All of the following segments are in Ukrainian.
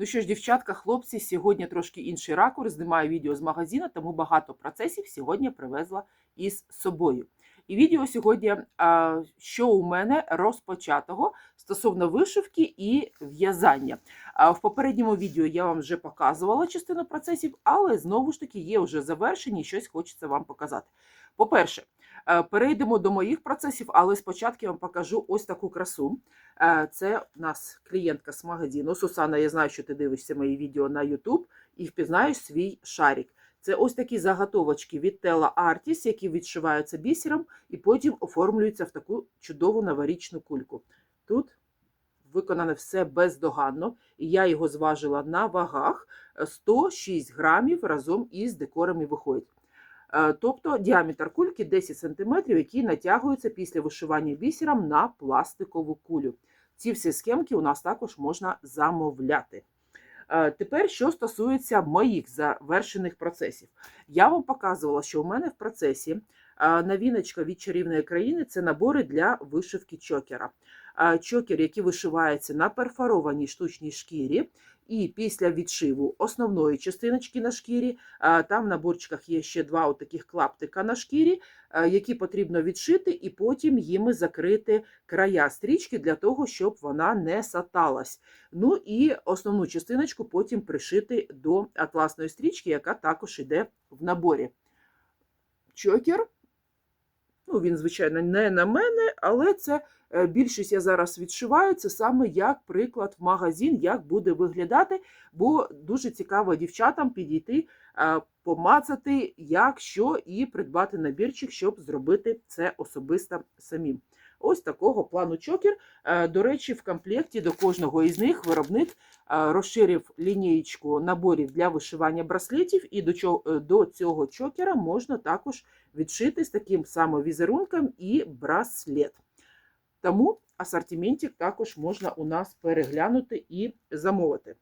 Ну що ж, дівчатка, хлопці, сьогодні трошки інший ракурс, знімаю відео з магазину, тому багато процесів сьогодні привезла із собою. І відео сьогодні, що у мене розпочатого стосовно вишивки і в'язання. В попередньому відео я вам вже показувала частину процесів, але знову ж таки є вже завершені, щось хочеться вам показати. По-перше, перейдемо до моїх процесів, але спочатку я вам покажу ось таку красу. Е, Це у нас клієнтка з магазину. Сусана, я знаю, що ти дивишся мої відео на YouTube і впізнаєш свій шарик. Це ось такі заготовочки від Tela Artis, які відшиваються бісером і потім оформлюються в таку чудову новорічну кульку. Тут виконане все бездоганно, і я його зважила на вагах. Е, 106 грамів разом із декорами виходить. Е, Тобто діаметр кульки 10 см, які натягуються після вишивання бісером на пластикову кулю. Ці всі схемки у нас також можна замовляти. Е, Тепер, що стосується моїх завершених процесів, я вам показувала, що у мене в процесі е, новіночка від чарівної країни це набори для вишивки чокера. Чокер, який вишивається на перфорованій штучній шкірі, і після відшиву основної частиночки на шкірі, там в наборчиках є ще два таких клаптика на шкірі, які потрібно відшити, і потім їми закрити края стрічки для того, щоб вона не саталась. Ну і основну частиночку потім пришити до атласної стрічки, яка також йде в наборі. Чокер, ну він, звичайно, не на мене, але це більшість я зараз відшиваю. Це саме як приклад в магазин, як буде виглядати, бо дуже цікаво дівчатам підійти, е, помацати, як що, і придбати набірчик, щоб зробити це особисто самим. Ось такого плану чокер. Е, До речі, в комплекті до кожного із них виробник е, розширив лінієчку наборів для вишивання браслетів, і е, до цього чокера можна також відшити з таким самим візерунком і браслет. Тому асортиментик також можна у нас переглянути і замовити.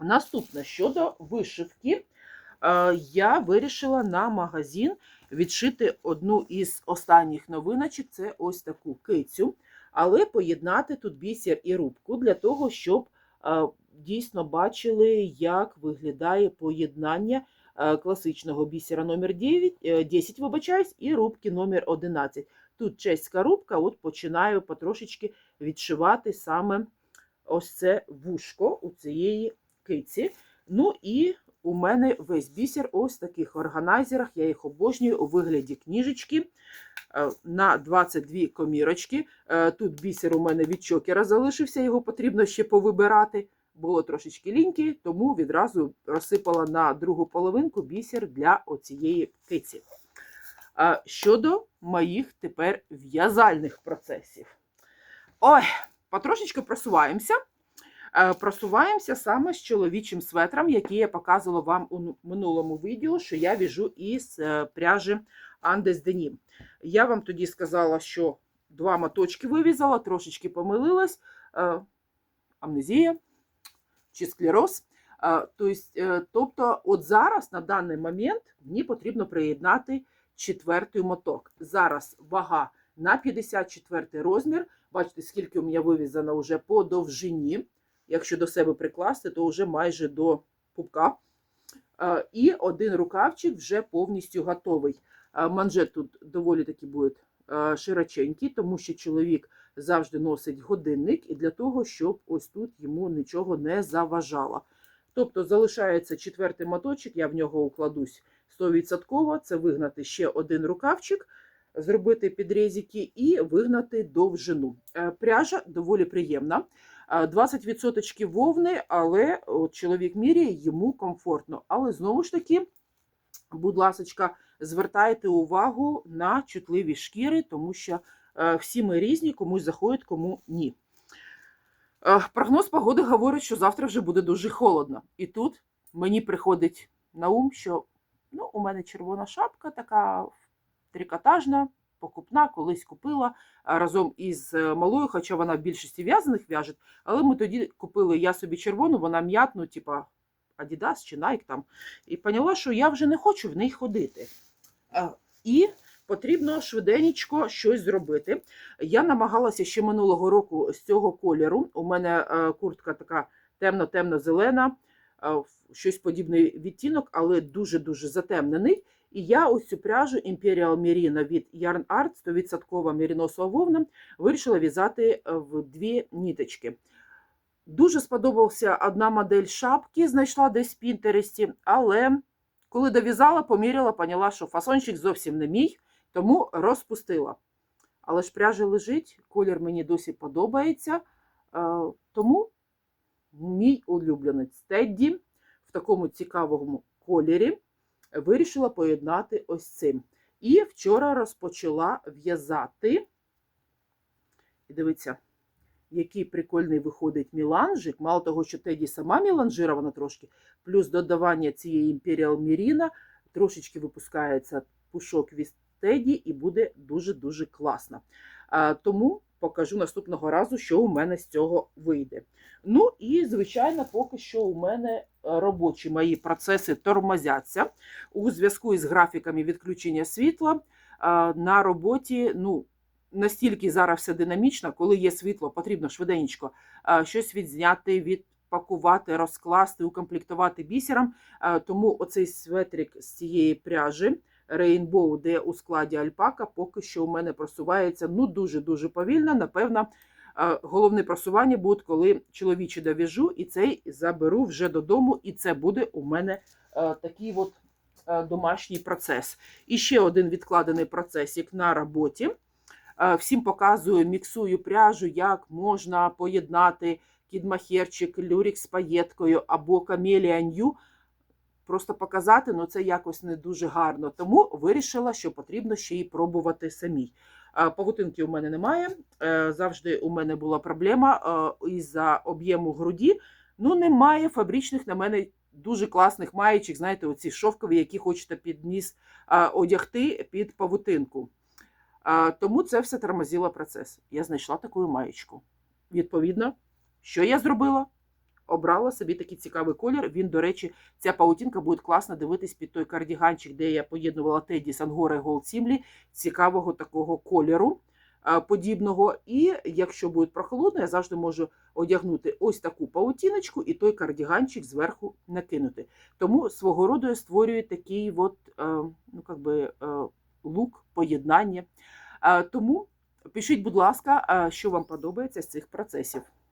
Наступне щодо вишивки, е, я вирішила на магазин відшити одну із останніх новиночок це ось таку кицю, але поєднати тут бісер і рубку для того, щоб е, дійсно бачили, як виглядає поєднання е, класичного бісера номер 9, е, 10, вибачаюсь, і рубки номер 11. Тут чеська рубка, от починаю потрошечки відшивати саме ось це вушко у цієї киці. Ну і у мене весь бісер ось в таких органайзерах. Я їх обожнюю у вигляді книжечки е, на 22 комірочки. Е, Тут бісер у мене від чокера залишився, його потрібно ще повибирати. Було трошечки ліньки, тому відразу розсипала на другу половинку бісер для оцієї киці. Щодо моїх тепер в'язальних процесів. Ой, потрошечки просуваємося. Е, Просуваємося саме з чоловічим светром, який я показувала вам у ну- минулому відео, що я в'яжу із е, пряжі Andes Denim. Я вам тоді сказала, що два моточки вивізала, трошечки помилилась. Е, Амнезія чи склероз. Тобто, от зараз, на даний момент, мені потрібно приєднати четвертий моток. Зараз вага на 54 розмір. Бачите, скільки у мене вивізано вже по довжині. Якщо до себе прикласти, то вже майже до пупка. Е, І один рукавчик вже повністю готовий. Е, Манжет тут доволі таки буде е, широченький, тому що чоловік завжди носить годинник, і для того, щоб ось тут йому нічого не заважало. Тобто залишається четвертий моточок, я в нього укладусь 100%. Це вигнати ще один рукавчик, зробити підрізики і вигнати довжину. Е, Пряжа доволі приємна. Е, 20% вовни, але от чоловік міряє, йому комфортно. Але знову ж таки, будь ласка, звертайте увагу на чутливі шкіри, тому що е, всі ми різні, комусь заходить, кому ні. Е, Прогноз погоди говорить, що завтра вже буде дуже холодно. І тут мені приходить на ум, що ну, у мене червона шапка така трикотажна, покупна, колись купила разом із е, малою, хоча вона в більшості в'язаних в'яже. Але ми тоді купили я собі червону, вона м'ятну, типа Adidas чи Nike там. І поняла, що я вже не хочу в неї ходити. І потрібно швиденько щось зробити. Я намагалася ще минулого року з цього кольору. У мене е, куртка така темно-темно-зелена, е, щось подібний відтінок, але дуже-дуже затемнений. І я ось цю пряжу Imperial Merino від Yarn Art 100% меріносова вовна вирішила в'язати е, в дві ніточки. Дуже сподобався одна модель шапки, знайшла десь в Пінтересті, але коли дов'язала, поміряла, поняла, що фасончик зовсім не мій, тому розпустила. Але ж пряжа лежить, колір мені досі подобається. е, Тому мій улюбленець Тедді такому цікавому кольорі вирішила поєднати ось цим. І вчора розпочала в'язати. І дивіться, який прикольний виходить міланжик. Мало того, що Теді сама міланжирована трошки, плюс додавання цієї Imperial Merino, трошечки випускається пушок від Теді, і буде дуже-дуже класно. Тому покажу наступного разу, що у мене з цього вийде. Ну і, звичайно, поки що у мене е, робочі мої процеси тормозяться у зв'язку із графіками відключення світла. На роботі, ну, настільки зараз все динамічно, коли є світло, потрібно швиденько щось відзняти, відпакувати, розкласти, укомплектувати бісером. Тому оцей светрик з цієї пряжі Rainbow, де у складі альпака, поки що у мене просувається ну дуже-дуже повільно. Напевно, головне просування буде, коли чоловічі дов'яжу, і цей заберу вже додому, і це буде у мене е, такий от е, домашній процес. І ще один відкладений процесик на роботі. Е, Всім показую, міксую пряжу, як можна поєднати кідмахерчик, люрік з паєткою або камелія нью. Просто показати, ну це якось не дуже гарно. Тому вирішила, що потрібно ще й пробувати самій. Е, Павутинки у мене немає. Е, Завжди у мене була проблема е, із-за об'єму груді. Ну, немає фабричних на мене дуже класних маєчок, знаєте, оці шовкові, які хочете під ніс е, одягти під павутинку. Тому це все тормозило процес. Я знайшла таку маєчку. Відповідно, що я зробила? Обрала собі такий цікавий колір. Він, до речі, ця паутинка буде класно дивитись під той кардіганчик, де я поєднувала Теді Сангора і Голд Сімлі, цікавого такого кольору подібного. І якщо буде прохолодно, я завжди можу одягнути ось таку паутіночку і той кардіганчик зверху накинути. Тому свого роду я створюю такий от, е, ну, как би, е, лук, поєднання. Е, Тому пишіть, будь ласка, е, що вам подобається з цих процесів.